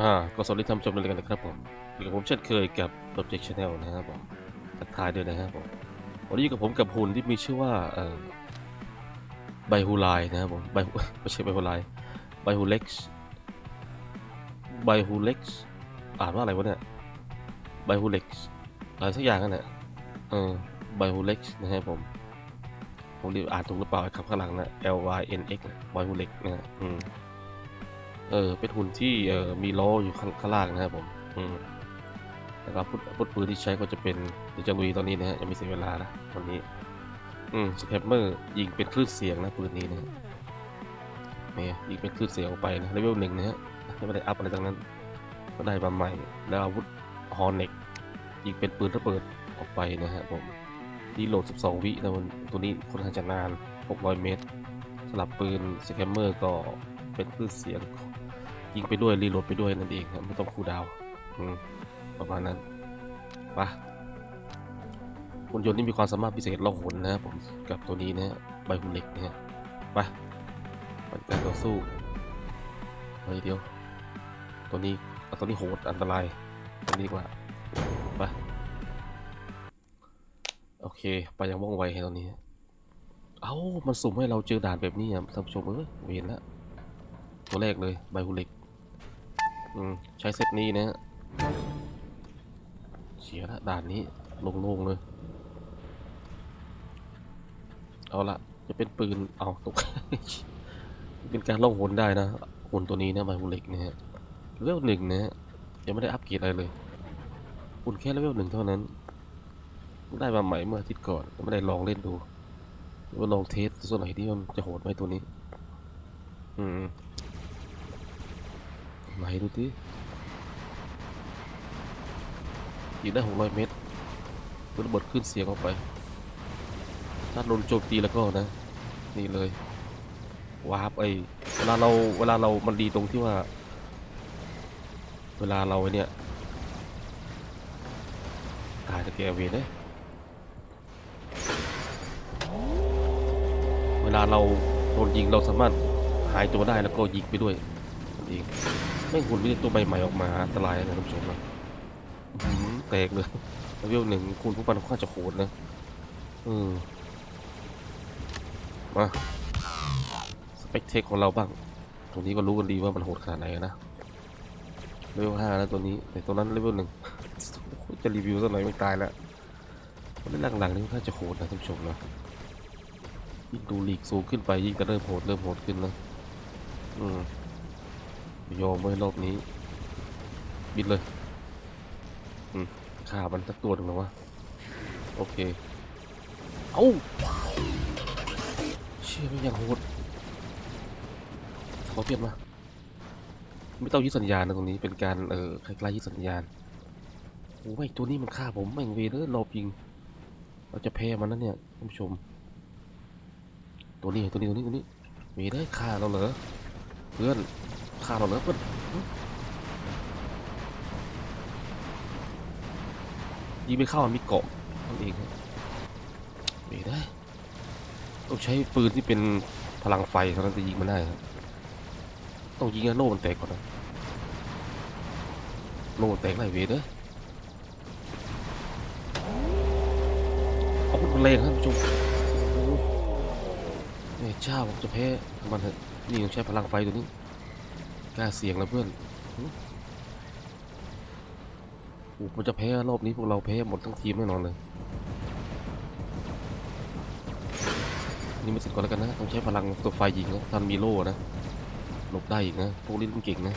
อ่าก็สวัสดีท่านผู้ชมด้วยกันนะครับผมอยู่กับผมเช่นเคยกับ Object Channel นะครับผมทักทายด้วยนะครับผมวันนี้อยู่กับผมกับหุ่นที่มีชื่อว่าเอ่อไบฮูไลนะครับผมไบไม่ใช่ไบฮูไลไบฮูเล็กซ์ไบฮูเล็กซ์อ่านว่าอะไรวะเนี่ยไบฮูเล็กซ์อะไรสักอย่างนั่นแหละเออไบฮูเล็กซ์นะครับผมผมรีบอ่านถูกหรือเปล่าไอ้คำข้างหลังนะ L Y N X ไบฮูเล็กนะฮะอืม เออเป็นหุ่นที่เออมีล้ออยู่ข้างข้างล่างนะครับผมอืมแล้วก็พุทพุทปืนที่ใช้ก็จะเป็นเดี๋ยวจะลุยตอนนี้นะฮะยังไม่เสียเวลานะตอนนี้อืมสแคปเมอร์ยิงเป็นคลื่นเสียงนะปืนนี้นะเนี่ยยิงเป็นคลื่นเสียงออกไปนะเลเวลหนึ่งนะฮะไม่ได้อัพอะไรทั้งนั้น ก็ได้มาใหม่ แล้วอาวุธฮอร์เน็กยิงเป็นปืนระเบิดออกไปนะฮะผมที่โหลด 12 วินะมันตัวนี้ค่อนข้างจะนาน 600 เมตรสลับปืนสแคมเมอร์ก็เป็นคลื่นเสียง ยิงไปด้วยรีโหลดไปด้วยนั่นเองครับไม่ต้องคูดาวประมาณนั้นปะหุ่นยนต์นี่มีความสามารถพิเศษล่องหนนะครับผมกับตัวนี้นะฮะใบหุ่นเหล็กนะฮะไปไปการต่อสู้เฮ้ยเดี๋ยว ตัวนี้ตัวนี้โหดอันตรายตัวนี้ดีกว่าไปโอเค ไปย่างว่องไวให้ตอนนี้ เอ้า มันสุ่มให้เราเจอด่านแบบนี้อะท่านผู้ชมเอ้ยเวียนแล้วตัวแรกเลย ใบหุ่นเหล็ก อืมใช้เซตนี้นะฮะเสียละด่านนี้โล่งๆเลย เอาละจะเป็นปืนเอาตก เป็นการล่องหนได้นะหุ่นตัวนี้นะใบหุ่นเหล็กนะฮะเลเวลหนึ่งนะฮะยังไม่ได้อัปเกรดอะไรเลยหุ่นแค่เลเวลหนึ่งเท่านั้น ได้มาใหม่เมื่ออาทิตย์ก่อนยังไม่ได้ลองเล่นดูว่าลองเทสส่วนไหนที่มันจะโหดไหมตัวนี้ อืม ไหนดูดิยิงได้600เมตรตัวระเบิดขึ้นเสียงออกไป ถ้าโดนโจมตีแล้วก็นะ นี่เลยวาร์ปไอเวลาเราเวลาเรามันดีตรงที่ว่า เวลาเราเนี่ยตายตะแกเวนเนี่ยเวลาเราโดนยิงเราสามารถหายตัวได้แล้วก็ยิงไปด้วยนั่นเอง แม่หุ่นมีตัวใบใหม่ออกมาอันตรายนะท่านผู้ชมนะแตกเลยเลเวลหนึ่งคุณผู้ปันค่อนข้างจะโหดนะอืมมาสเปคเทคของเราบ้าง ตรงนี้ก็รู้กันดีว่ามันโหดขนาดไหนนะเลเวลห้าแล้วตัวนี้ แต่ตัวนั้นเลเวลหนึ่งจะรีวิวสักหน่อยไม่ตายแล้วเล่นหลังๆนี่ค่อนข้างจะโหดนะท่านผู้ชมนะยิ่งดูลีกสูงขึ้นไปยิ่งจะเริ่มโหดเริ่มโหดขึ้นนะอืม ยอมไว้รอบนี้ บินเลยอืมฆ่ามันสักตัวหนึ่งแล้ววะ โอเค เอาเชี่ยไม่ยังโหดขอเปลี่ยนมา ไม่ต้องยึดสัญญาณนะตรงนี้เป็นการเออคล้ายๆยึดสัญญาณโอ้ยตัวนี้มันฆ่าผมแม่งเวเลยรอบยิง เราจะแพ้มันนะเนี่ยท่านผู้ชม ตัวนี้ตัวนี้ตัวนี้ตัวนี้เวรได้ฆ่าเราเหรอเพื่อน ฆ่าเราแล้วเพื่อนยิงไม่เข้ามันมีเกาะนั่นเองครับไม่ได้ต้องใช้ปืนที่เป็นพลังไฟเท่านั้นจะยิงมันได้ครับต้องยิงให้โล่มันแตกก่อนนะโล่มันแตกไรเวทเด้อเอาพุทมันแรงครับท่านผู้ชมโอ้โหแม่เจ้าผมจะแพ้มันเถอะนี่ต้องใช้พลังไฟตัวนี้ กล้าเสี่ยงแล้วเพื่อนโอ้มันจะแพ้รอบนี้พวกเราแพ้หมดทั้งทีมแน่นอนเลย นี่ไม่เสร็จก่อนแล้วกันนะ ต้องใช้พลังตัวไฟยิงนะทันมีโล่นะ หลบได้อีกนะ พวกนี้มันเก่งนะ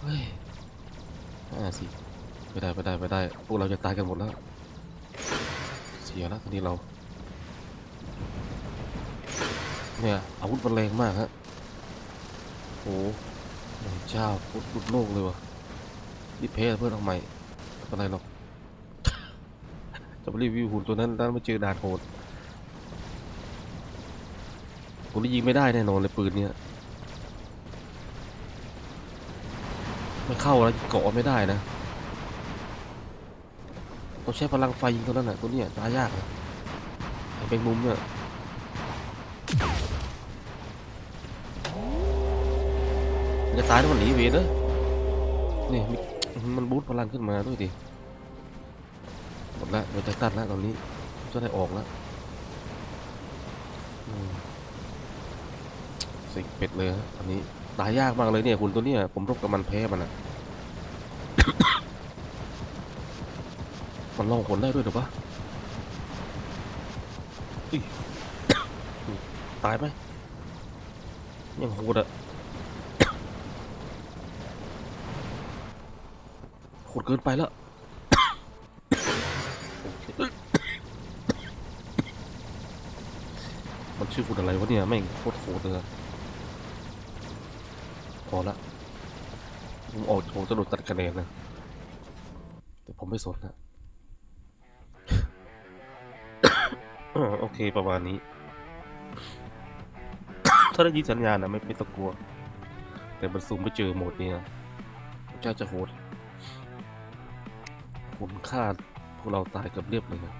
เฮ้ยห้าสิไปได้ไปได้ไปได้ พวกเราจะตายกันหมดแล้ว เสียแล้วทีนี้เรา เนี่ยอาวุธมันแรงมากฮะ เจ้าพุดุดโลกเลยวะรีบเพเพื่อนเอาใหม่ไม่เป็นไรหรอกจะไปรีวิวหุ่นตัวนั้นแล้วไม่เจอด่านโหดผมนี่ยิงไม่ได้แน่นอนเลยปืนเนี้ยไม่เข้าแล้วเกาะไม่ได้นะต้องใช้พลังไฟยิงตัวนั้นน่ะตัวเนี้ยตายยากนะไอ้เป็นมุมเนี่ย จะตายแล้วมันหนีเวรเนอะนี่มันบูทพลังขึ้นมาด้วยดิหมดละเดี๋ยวจะตัดล้วตอนนี้จะได้ออกล้วอืมสิเป็ดเลยฮะอันนี้ตายยากมากเลยเนี่ยคุณตัวเนี้ยผมรบกับมันแพ้มันอะมันลองหนได้ด้วยหรือปะตายไหมยังโหดอะ โห ดเกินไปแล้วมันชื่อคุณอะไรวะเนี่ยแม่งโคตรโหดเลยพอละผมออกผมจะโดนตัดคะแนนนะ แต่ผมไม่สนนะโอเคประมาณนี้ ถ้าได้ยินสัญญาณนะไม่ไม่ต้องกลัว แต่มันซูมไปเจอโหมดนี้นะเจ้าจะโหด คุณฆ่าพวกเราตายเกับเรียบเลยนะ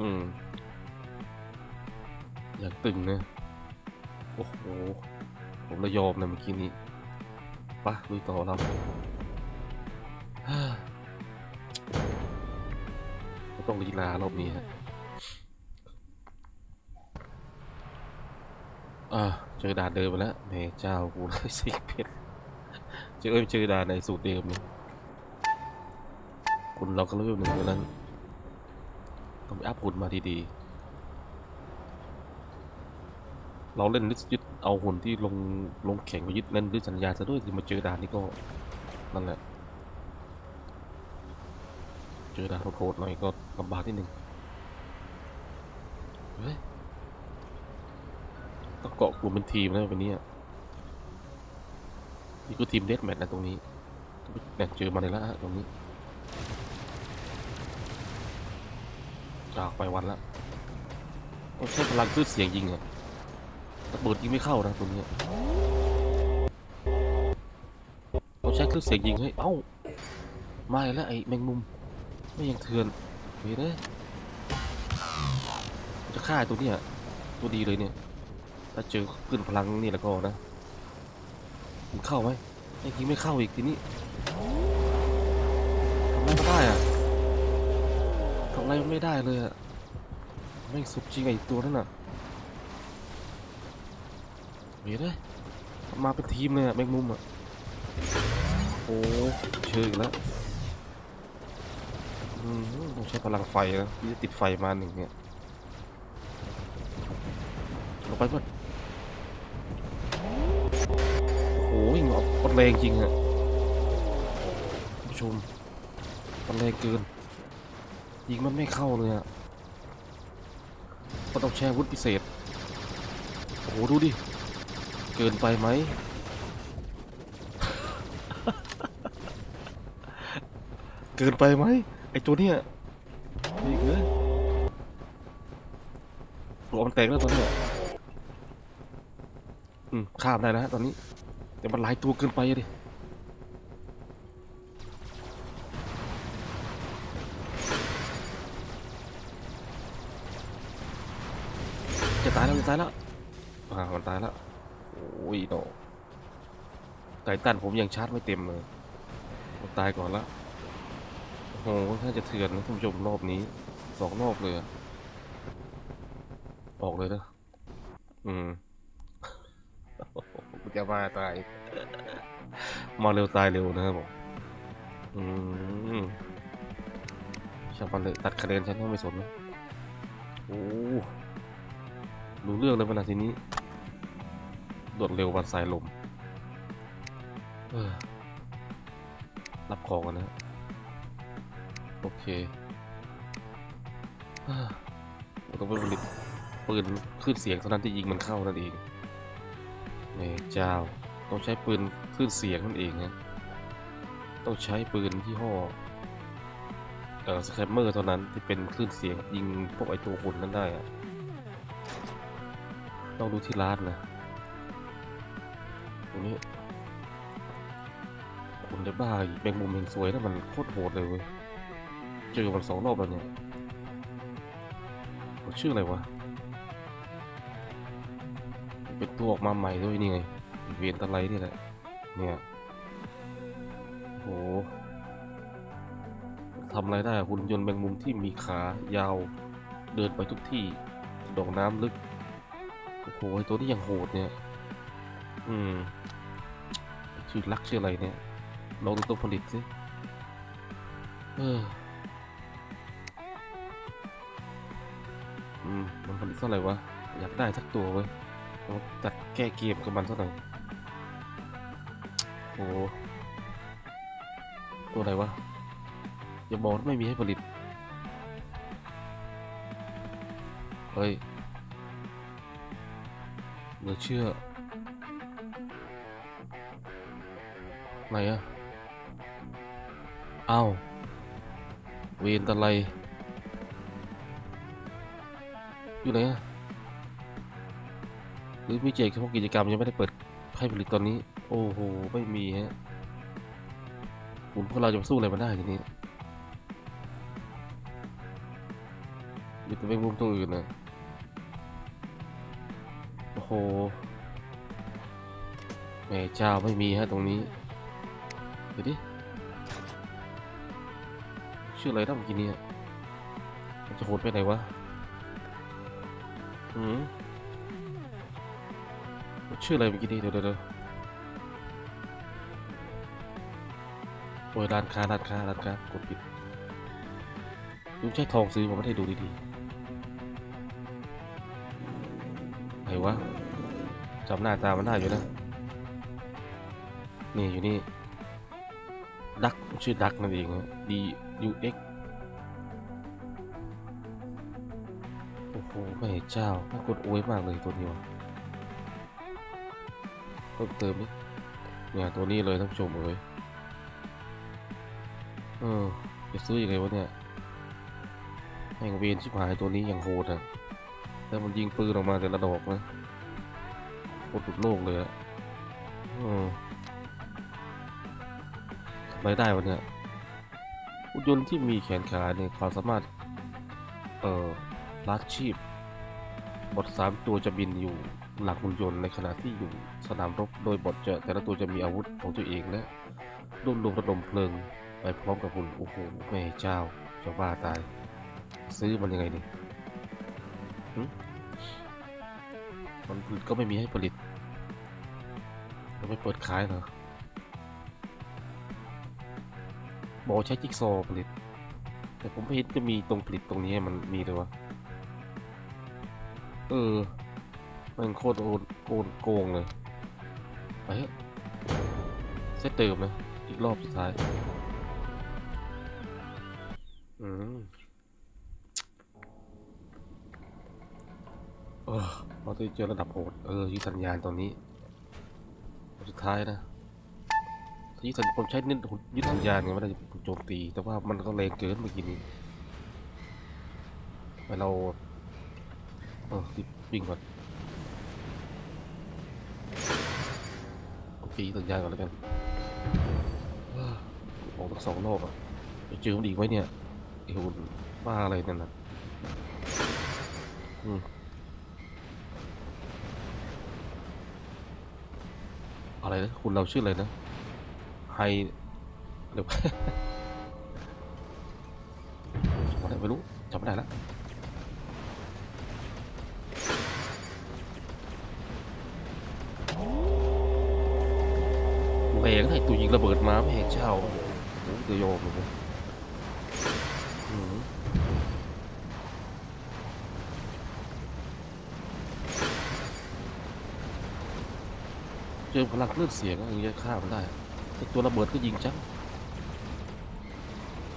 อืม อยากตึงนะ โอ้โห ผมระยอมนะเมื่อกี้นี้ปะลุยต่อเราฮ่าไม่ต้องลีลารอบนี้ฮะอ่าเจอด่านเดิมไปแล้วแม่เจ้ากูเลยสิเพชรเจอเอ้ยเจอด่านในสูตรเดิมเลย คุณเราก็เริ่มหนึ่งเท่านั้นต้องไปอัพหุ่นมาดีๆเราเล่นยึดยึดเอาหุ่นที่ลงลงแข่งไปยึดเล่นยึดสัญญาซะด้วยที่มาเจอด่านนี้ก็นั่นแหละ เจอด่านโหดๆหน่อยก็ลำบากนิดนึงเฮ้ยต้องเกาะกลุ่มเป็นทีมนะวันนี้นี่คือทีมเดสแมทนะตรงนี้เนี่เจอมาในละตรงนี้ จากไปวันละต้องใช้พลังคลื่นเสียงยิงอะระเบิดยิงไม่เข้านะตรงนี้ต้องใช้คลื่นเสียงยิงให้เอ้ามาแล้วไอ้แมงมุมไม่ยังเถื่อนเฮ้ยเลยจะฆ่าตัวเนี้ยตัวดีเลยเนี่ย ถ้าเจอขึ้นพลังนี่แล้วก็นะมันเข้าไหมไอ้ทีไม่เข้าอีกทีนี้ทำไรไม่ได้อะ ทำอะไรไม่ได้เลยอะไม่สุดจริงไอตัวนั่นน่ะเห็นเลยมันมาเป็นทีมเลยอะแมงมุมอะโอ้เชิงแล้วอืมต้องใช้พลังไฟนะที่จะติดไฟมาหนึ่งเนี่ยลงไปก่อนโอ้ยมันแรงจริงอะผู้ชมมันแรงเกิน ยิงมันไม่เข้าเลยอะก็ต้องแช่วุธพิเศษ โอ้โห ดูดิ เกินไปไหม เกินไปไหม ไอตัวเนี้ยนี่เกินตัวมันแตกแล้วตัวเนี้ยอืมข้ามได้แล้วฮะตอนนี้ แต่มันหลายตัวเกินไปอะดิ ตายแล้วจะตายแล้วอ่ามันตายแล้วโอ้ยโนไก่ตันผมยังชาร์จไม่เต็มเลยมันตายก่อนละโอ้โหถ้าจะเถื่อนนะท่านผู้ชมรอบนี้สองรอบเลยอะออกเลยนะอืมจะมาตาย มาเร็วตายเร็วนะครับผมอืมช่างมันเลยตัดคะแนนฉันก็ไม่สนนะโอ้ รู้เรื่องเลยเวลาทีนี้รวดเร็ววันสายลมรับของกันนะ โอเคเราต้องไปผลิตปืนขึ้นเสียงเท่านั้นที่ยิงมันเข้านั่นเองแม่เจ้าต้องใช้ปืนคลื่นเสียงนั่นเองนะต้องใช้ปืนที่ห้อเอ่อสแคมเมอร์เท่านั้นที่เป็นคลื่นเสียงยิงพวกไอตัวหุ่นนั้นได้อะ ต้องดูที่ร้านนะตรงนี้คุณได้บ้าอีกแมงมุมเฮงสวยนะมันโคตรโหดเลยเว้ยเจอมันสองรอบแล้วเนี่ยมันชื่ออะไรวะ เป็นตัวออกมาใหม่ด้วยนี่ไงเวียนตะไลนี่แหละ เนี่ยโหทำอะไรได้หุ่นยนต์แมงมุมที่มีขายาว เดินไปทุกที่ดอกน้ำลึก โอ้โหตัวนี้ยังโหดเนี่ย อืม ชื่อลักชื่ออะไรเนี่ยลองดูตัวผลิตสิเอออืมมันผลิตเท่าไหร่วะ อยากได้สักตัวเว้ยลองจัดแก้เกมกับมันเท่าไหร่โอ้โหตัวไหนวะ อย่าบอกว่าไม่มีให้ผลิต เฮ้ย หลือเชื่อไหนอะอ้าวเวนตะไลอยู่ไหนอะหรือมีเจกเฉพาะกิจกรรมยังไม่ได้เปิดให้ผลิตตอนนี้ โอ้โห ไม่มีฮะคุณพวกเราจะมาสู้อะไรมันได้ทีนี้มีแต่เป็นมุมตรงอื่นนะ โหแม่เจ้าไม่มีฮะตรงนี้เดี๋ยวดิชื่ออะไรนะเมื่อกี้เนี่ยมันจะโหดไปไหนวะอืมมันชื่ออะไรเมื่อกี้นี่เดี๋ยวเดี๋ยวเดี๋ยวโอ้ยร้านค้าร้านค้าร้านค้ากดผิดลุงใช้ทองซื้อผมไม่ได้ดูดีๆไหนวะ จำหน้าตามันได้อยู่นะ นี่อยู่นี่ดักชื่อดักนั่นเอง D U X โอ้โหพระเจ้าน่ากดโวยมากเลยตัวนี้วะเพิ่มเติมนิเนี่ยตัวนี้เลยท่านผู้ชมเลยเออจะซื้อยังไงวะเนี่ยแห่งเวียนชิบหายตัวนี้อยังโหดอะแล้วมันยิงปืนออกมาแต่ละดอกนะ ตรหลุดโลกเลยอะทำอะไรได้วะเนี่ยหุ่นยนต์ที่มีแขนขาเนี่ยความสามารถ เอ่อลัดชีพ บทสามตัวจะบินอยู่หลังหุ่นยนต์ในขณะที่อยู่สนามรบ โดยบทจะแต่ละตัวจะมีอาวุธของตัวเองและรวบรวมระดมเพลิงไปพร้อมกับหุ่นโอ้โหแม่เจ้าจะบ้าตาย ซื้อมันยังไงนี่มันผลิตก็ไม่มีให้ผลิต ไม่เปิดขายเหรอบอกใช้จิ๊กซอว์ผลิต แต่ผมไม่เห็นจะมีตรงผลิตตรงนี้มันมีเลยวะ เออ มันโคตรโกนโกงเลยไปเถอะเซตเติมนะ อีกรอบสุดท้าย อืมเออเราได้เจอระดับโหด เออยึดสัญญาณตอนนี้ สุดท้ายนะยึดสัญผมใช้เน้นยึดสัญญาณไงไม่ได้โจมตี แต่ว่ามันก็แรงเกินเมื่อกี้นี้ไปเราเออรีบวิ่งก่อนโอเคยึดสัญญาณก่อนแล้วกันออกทั้งสองโลกอะจะเจอมันอีกไหมเนี่ยไอ้หุ่นบ้าอะไรนั่นน่ะอืม อะไรนะคุณเราชื่ออะไรนะไฮเดี๋ยวจำไม่ได้ไม่รู้จำไม่ได้แล้วแรงไห้ตัวยิงระเบิดมาไม่เห็นเจ้าเดี๋ยวโยมเลยอืม เจอพลังคลื่นเสียงอย่างเงี้ยฆ่ามันได้ไอตัวระเบิดก็ยิงจัง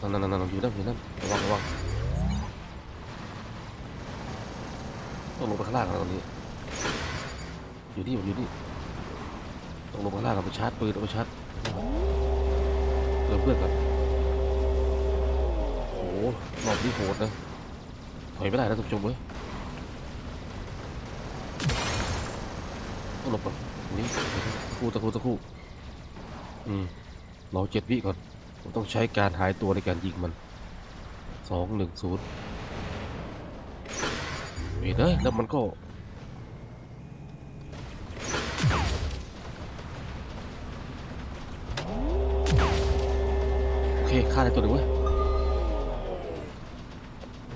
นั่นนั่นนั่นอยู่นั่นอยู่นั่นระวังระวังต้องลงไปข้างล่างแล้วตอนนี้ อยู่นี่ผมอยู่นี่ต้องลงข้างล่างเอาไปชาร์จปืนเอาไปชาร์จเติมเพื่อนก่อนโอ้โหรอบนี้โหดนะถอยไม่ได้นะทุกชมเว้ย หลบก่อนนี้ตะครู่ตะครู่ตะครู่อืมรอเจ็ดวิก่อนผมต้องใช้การหายตัวในการยิงมันสองหนึ่งศูนย์เห็นเลยแล้วมันก็โอเคฆ่าได้ตัวหนึ่งเว้ย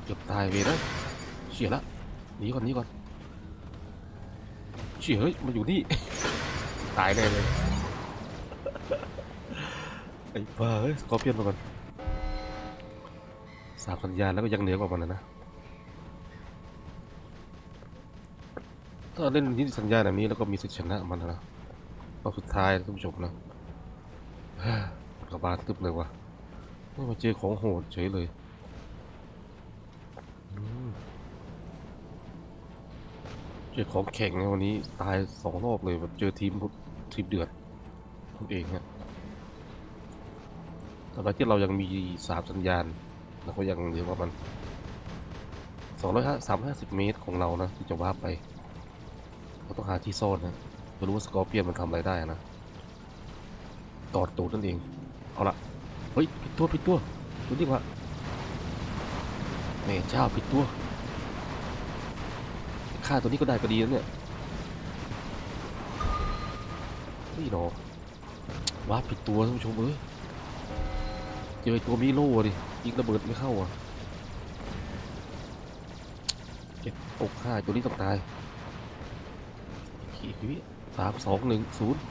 เกือบตายเวรนะเฉียละหนีก่อนหนีก่อน เฉียเฮ้ยมันอยู่นี่ ตายแน่เลยไอ้บ้าเฮ้ยสกอร์เปียนมาก่อนสามสัญญาแล้วก็ยังเหนือกว่ามันนะนะถ้าเล่นที่สัญญาแบบนี้แล้วก็มีสิทธิชนะมันนะรอบสุดท้ายท่านผู้ชมนะกระบาลตึบเลยว่ะไม่มาเจอของโหดเฉยเลยอืม เจอของแข็งนวันนี้ตายสองรอบเลยแบบเจอทีมทีมเดือดนั่นเองฮะแต่ว่าที่เรายังมีสามสัญญาณเราก็ยังเรียกว่ามันสองร้อยห้าสามห้าสิบเมตรของเรานะที่จะว่าไปเราต้องหาที่ซ่อนนะไม่รู้ว่าสกอร์เปียนมันทำอะไรได้นะตอดตูดนั่นเอง เอาละเฮ้ยผิดตัวผิดตัวดูดีกว่าแม่เจ้าผิดตัว ฆ่าตัวนี้ก็ได้ก็ดีแล้วเนี่ยเฮ้ยหนอว้าผิดตัวท่านผู้ชมเอ้ยเจอตัวมีโล่ดิยิงระเบิดไม่เข้าอะเจ็บอกฆ่าตัวนี้ต้องตายขี่วิสามสองหนึ่งศูนย์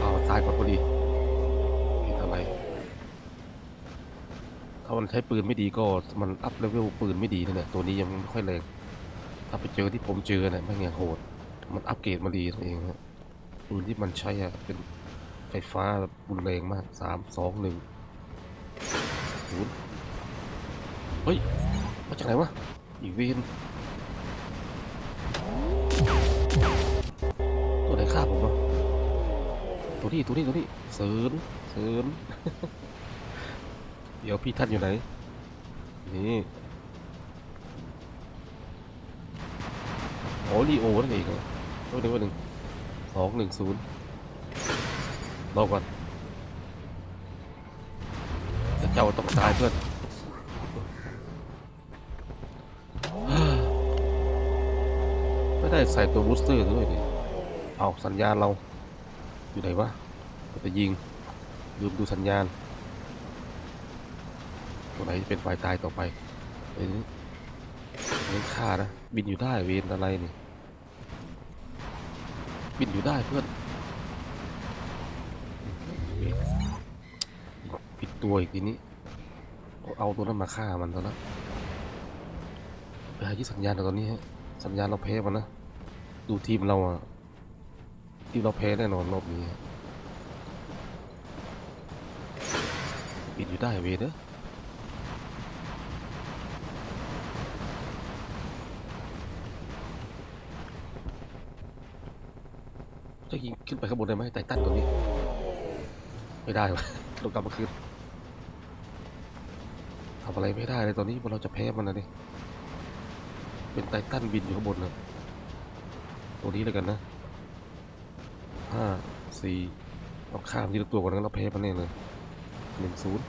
เอาตายก่อนพอดี มันใช้ปืนไม่ดีก็มันอัพเลเวลปืนไม่ดีนั่นแหละตัวนี้ยังไม่ค่อยแรงถ้าไปเจอที่ผมเจอเนี่ยไม่งยังโหด มันอัปเกรดมาดีนั่นเองฮะปืนที่มันใช้อะเป็นไฟฟ้าแบบรุนแรงมากสามสองหนึ่งศูนย์เฮ้ยมาจากไหนวะอีกเวนตัวไหนฆ่าผมวะตัวนี้ตัวนี้ตัวนี้เสริญเสริญ เดี๋ยวพี่ท่านอยู่ไหน นี่โอ้ลีโอนั่นเองเหรอตัวหนึ่งตัวหนึ่งสองหนึ่งศูนย์รอก่อนแต่เจ้าต้องตายเพื่อนไม่ได้ใส่ตัวบูสเตอร์ด้วยดิเอาสัญญาณเรา อยู่ไหนวะจะยิงลืมดูสัญญาณ ตัวไหนจะเป็นฝ่ายตายต่อไปเอ้ยนี่นี่ฆ่านะ บินอยู่ได้เวนอะไรนี่ บินอยู่ได้เพื่อนเวนผิดตัวอีกทีนี้ เอาตัวนั้นมาฆ่ามันตอนนั้นไปหาที่สัญญาณตอนนี้ฮะ สัญญาณเราแพ้มันนะ ดูทีมเราอะทีมเราแพ้แน่นอนรอบนี้ปิดอยู่ได้เวเดอร์ จะยิงขึ้นไปข้างบนได้ไหมไททันตัวนี้ ไม่ได้วะลงกลับมาคืนทำอะไรไม่ได้เลยตอนนี้เราจะแพ้มันนะดิเป็นไททันบินอยู่ข้างบนนะตัวนี้เลยกันนะห้าสี่เราข้ามทีละตัวก่อนงั้นเราแพ้มันแน่เลยหนึ่งศูนย์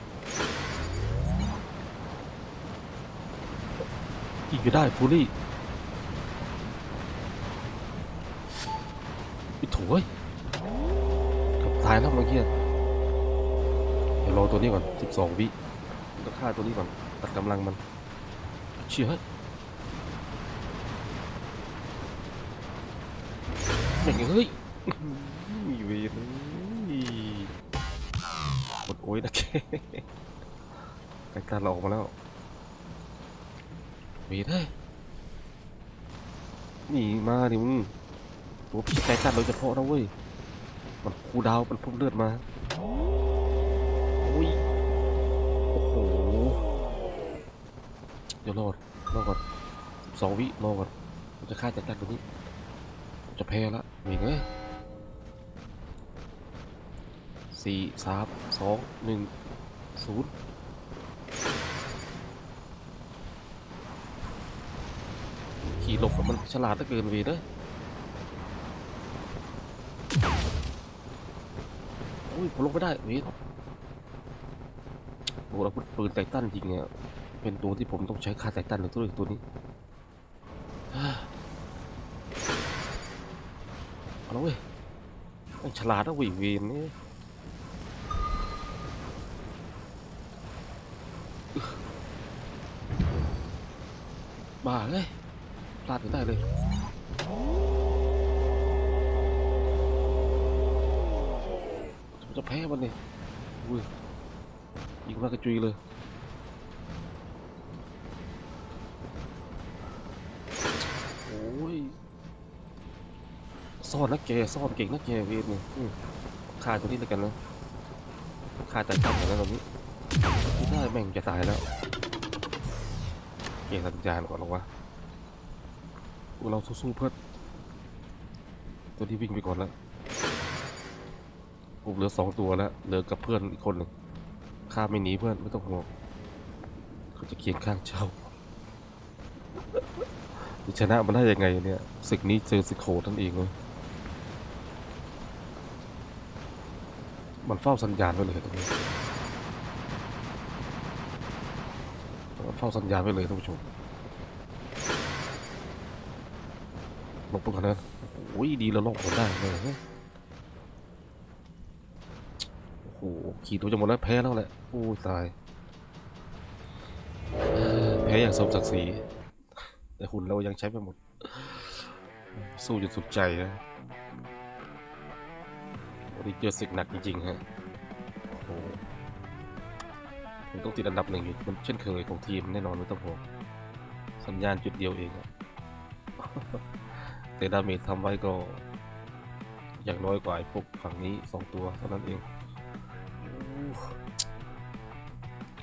ยิงไปได้ฟูลี่ ไปโถยกับตายแล้วเมื่อกี้เดี๋ยวรอตัวนี้ก่อนสิบสองวิต้องฆ่าตัวนี้ก่อนตัดกำลังมันเชื่อเฮ้ยเฮ้ยมีเวรกดโอ้ยนะแกรายการเราออกมาแล้วเวรเฮ้ยนี่มาดิมึง ตัวพี่ไก่ตัดโดยเฉพาะนะเว้ย มันคูดาวมันพุ่มเลือดมาโอ้ยโอ้โห เดี๋ยวรอดรอก่อนสองวิรอก่อนผมจะฆ่าจัดการตัวนี้ จะแพ้ละเวรเอ้ยสี่สามสองหนึ่งศูนย์ขี่หลบกับมันฉลาดเหลือเกินเวีเด้อ อ้ยผมลงไม่ได้เวีโอ้เราปืนไททันจริงเนี่ยเป็นตัวที่ผมต้องใช้คาไททันหรือตัวอีกตัวนี้เอาละเว้ยไอ้ฉลาดนะวิเวีนนี่บ้าเลยพลาดไม่ได้เลย จะแพ้มันนี่อุ้ยยิงมากระจุยเลยโอ้ยซ่อนนะแกซ่อนเก่งนะแกเวทนี่อืมฆ่าตัวนี้แล้วกันนะฆ่าแต่จับแล้วตอนนี้ไม่ได้แม่งจะตายแล้วเกสัญญาณก่อนหรอวะพวกเราสู้ๆเพื่อตัวที่วิ่งไปก่อนแล้ว ผมเหลือสองตัวแล้วเหลือกับเพื่อนอีกคนหนึ่งข้าไม่หนีเพื่อนไม่ต้องห่วงเขาจะเคียงข้างเจ้าจะชนะมันได้ยังไงเนี่ยศึกนี้เจอศึกโหดนั่นเองเลยมันเฝ้าสัญญาณไว้เลยตรงนี้มันเฝ้าสัญญาณไว้เลยท่านผู้ชมลงปุ๊บกันนโอ้ยดีแล้วลงผลได้เลย โอ้โห ขี่ตัวจะหมดแล้วแพ้แล้วแหละโอ้ตาย แพ้อย่างสมศักดิ์ศรีแต่หุ่นเรายังใช้ไม่หมด สู้จนสุดใจนะวันนี้เจอศึกหนักจริงๆฮะโอ้โหผมต้องติดอันดับหนึ่งอยู่เช่นเคยของทีมแน่นอนไม่ต้องห่วงสัญญาณจุดเดียวเองอะแต่ดาเมจทำไว้ก็อย่างน้อยกว่าไอ้พวกฝั่งนี้สองตัวเท่านั้นเอง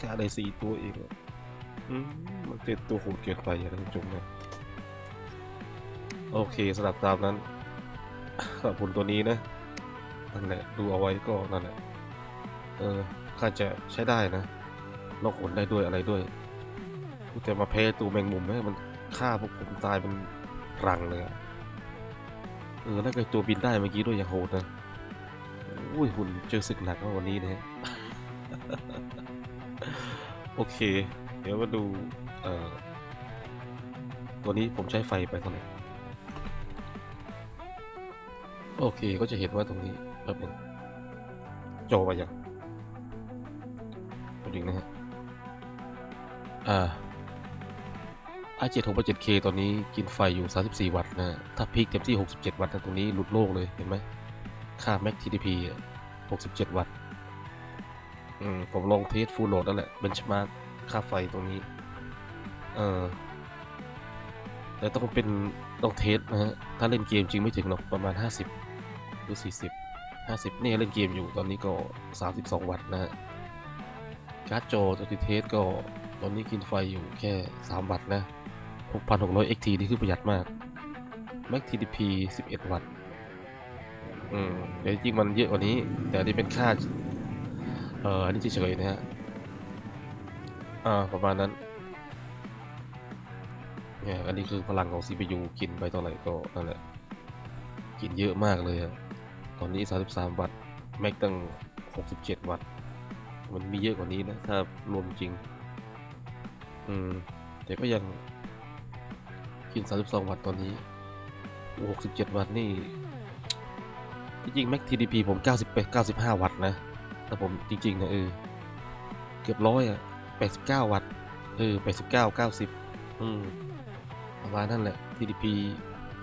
ฆ่ได้สี่ตัวเองอืมมันเป็นตัวโหดเกินไปอะท่านผู้ชมนะโอเคสำหรับตามนั้นสำหรับผลตัวนี้นะนั่นแหละดูเอาไว้ก็นั่นแหละเออข้าจะใช้ได้นะลอกขนได้ด้วยอะไรด้วยแต่มาแพ้ตัวแมงมุมเนี่ยมันฆ่าพวกผมตายเป็นรังเลยอะเออแล้วก็ตัวบินได้เมื่อกี้ด้วยอย่างโหดนะอุ้ยหุ่นเจอศึกหนักมากวันนี้นะฮะ โอเค เดี๋ยวมาดูเอ่อตัวนี้ผมใช้ไฟไปเท่าไหร่โอเคก็จะเห็นว่าตรงนี้แป๊บนึงจอไปยังตัวนี้นะฮะอ่า i7 6 7 k ตอนนี้กินไฟอยู่ 34 วัตต์นะ ถ้าพีคเต็มที่ 67 วัตต์นะตรงนี้หลุดโลกเลยเห็นไหมค่า Max TDP อะ67 วัตต์ อืมผมลองเทสฟูลโหลดแล้วแหละเบนชมาร์ค่าไฟตรงนี้ เออแต่ต้องเป็นต้องเทสนะฮะ ถ้าเล่นเกมจริงไม่ถึงหรอกประมาณ 50 หรือ 40 50เนี่ยเล่นเกมอยู่ตอนนี้ก็ 32 วัตต์นะฮะการ์ดจอตัวที่เทสก็ตอนนี้กินไฟอยู่แค่ 3 วัตต์นะ 6,600 XT นี่คือประหยัดมาก Max TDP 11 วัตต์ อืมแต่จริงมันเยอะกว่านี้ แต่อันนี้เป็นค่า เอออันนี้เฉยๆนะฮะ อ่า ประมาณนั้น เนี่ย อันนี้คือพลังของ CPU กินไปเท่าไหร่ก็นั่นแหละ กินเยอะมากเลยอะตอนนี้ 33 วัตต์ แม็กตั้ง 67 วัตต์ มันมีเยอะกว่านี้นะ ถ้ารวมจริง อืม แต่ก็ยัง กิน 32 วัตต์ตอนนี้ 67 วัตต์นี่ จริง Mac TDP ผม90 95 วัตต์นะ แต่ผมจริงๆนะเออ เกือบร้อยอะ89วัตต์เออ89 90อืมประมาณนั่นแหละ TDP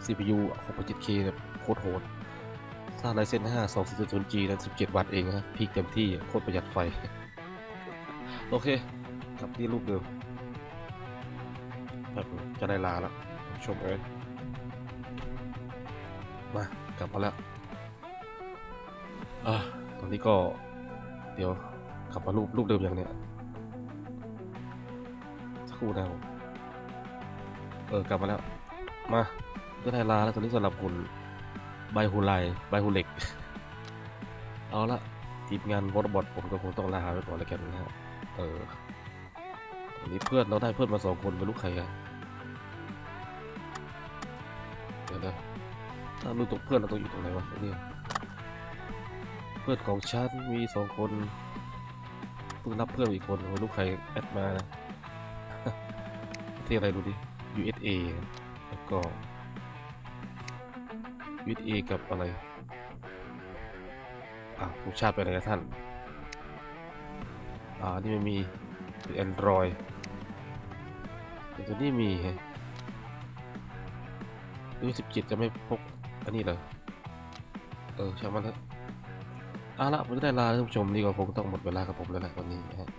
CPU 6.7K แบบโคตรโหดถ้า Ryzen 5 240G นั้น17 วัตต์เองนะพีคเต็มที่โคตรประหยัดไฟ โอเคกลับที่รูปเดิมแบบจะได้ลาแล้ว ชมเอ้ยมากลับมาแล้วอะตอนนี้ก็ เดี๋ยวกลับมารูปรูปเดิมอย่างเนี้ยสักครู่นะผมเออกลับมาแล้ว มาก็ได้ลาแล้วตอนนี้สำหรับหุ่นใบหูไลใบหูเหล็ก เอาละทีมงานวอร์บอทผมก็คงต้องลาไปก่อนแล้วกันนะฮะเออวันนี้เพื่อนเราได้เพื่อนมาสองคนไม่รู้ใครอะเดี๋ยวนะถ้ารู้ตัวเพื่อนเราต้องอยู่ตรงไหนวะเนี่ย พื่อนของฉันมีสองคนเพิ่งรับเพื่อนอีกคนไม่รู้ใครแอดมานะที่อะไรดูดิ USA แล้วก็ USA กับอะไรอะผู้ชาติไปไหนกันท่าน อ่า นี่ไม่มีเป็น Android แต่ตัวนี้มีฮะดูสิบเจ็ดจะไม่พกอันนี้เหรอ เออช่างมันเถอะ เอาละผมได้ลาท่านผู้ชมนี่ก็คงต้องหมดเวลากับผมแล้วแหละวันนี้นะฮะ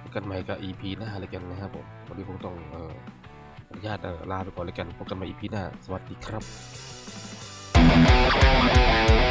พบกันใหม่กับ EP หน้าอะไรกันนะครับผมวันนี้คงต้องเอ่อขออนุญาตลาไปก่อนเลยกันพบกันใหม่ EP หน้าสวัสดีครับ